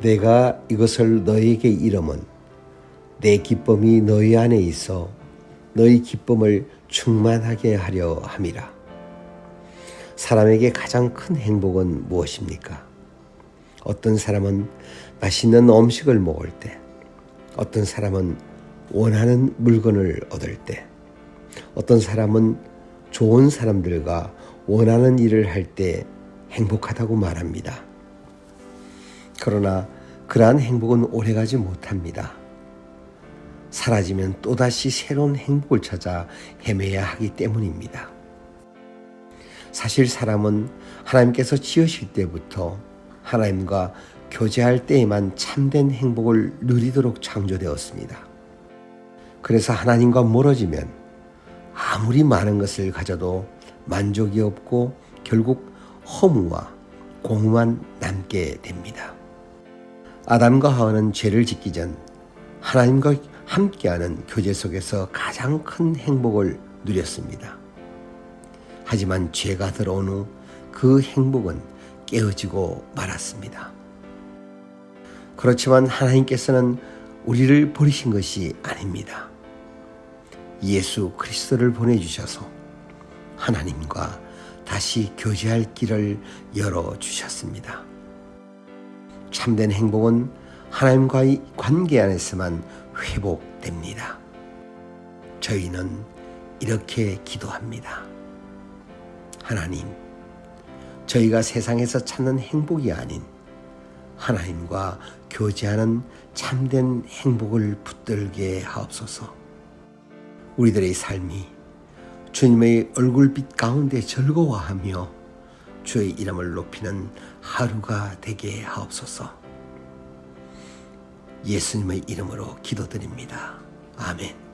내가 이것을 너희에게 이름은 내 기쁨이 너희 안에 있어 너희 기쁨을 충만하게 하려 함이라. 사람에게 가장 큰 행복은 무엇입니까? 어떤 사람은 맛있는 음식을 먹을 때, 어떤 사람은 원하는 물건을 얻을 때, 어떤 사람은 좋은 사람들과 원하는 일을 할 때 행복하다고 말합니다. 그러나 그러한 행복은 오래가지 못합니다. 사라지면 또다시 새로운 행복을 찾아 헤매야 하기 때문입니다. 사실 사람은 하나님께서 지으실 때부터 하나님과 교제할 때에만 참된 행복을 누리도록 창조되었습니다. 그래서 하나님과 멀어지면 아무리 많은 것을 가져도 만족이 없고 결국 허무와 공허만 남게 됩니다. 아담과 하와는 죄를 짓기 전 하나님과 함께하는 교제 속에서 가장 큰 행복을 누렸습니다. 하지만 죄가 들어온 후 그 행복은 깨어지고 말았습니다. 그렇지만 하나님께서는 우리를 버리신 것이 아닙니다. 예수 그리스도를 보내주셔서 하나님과 다시 교제할 길을 열어주셨습니다. 참된 행복은 하나님과의 관계 안에서만 회복됩니다. 저희는 이렇게 기도합니다. 하나님, 저희가 세상에서 찾는 행복이 아닌 하나님과 교제하는 참된 행복을 붙들게 하옵소서. 우리들의 삶이 주님의 얼굴빛 가운데 즐거워하며 주의 이름을 높이는 하루가 되게 하옵소서. 예수님의 이름으로 기도드립니다. 아멘.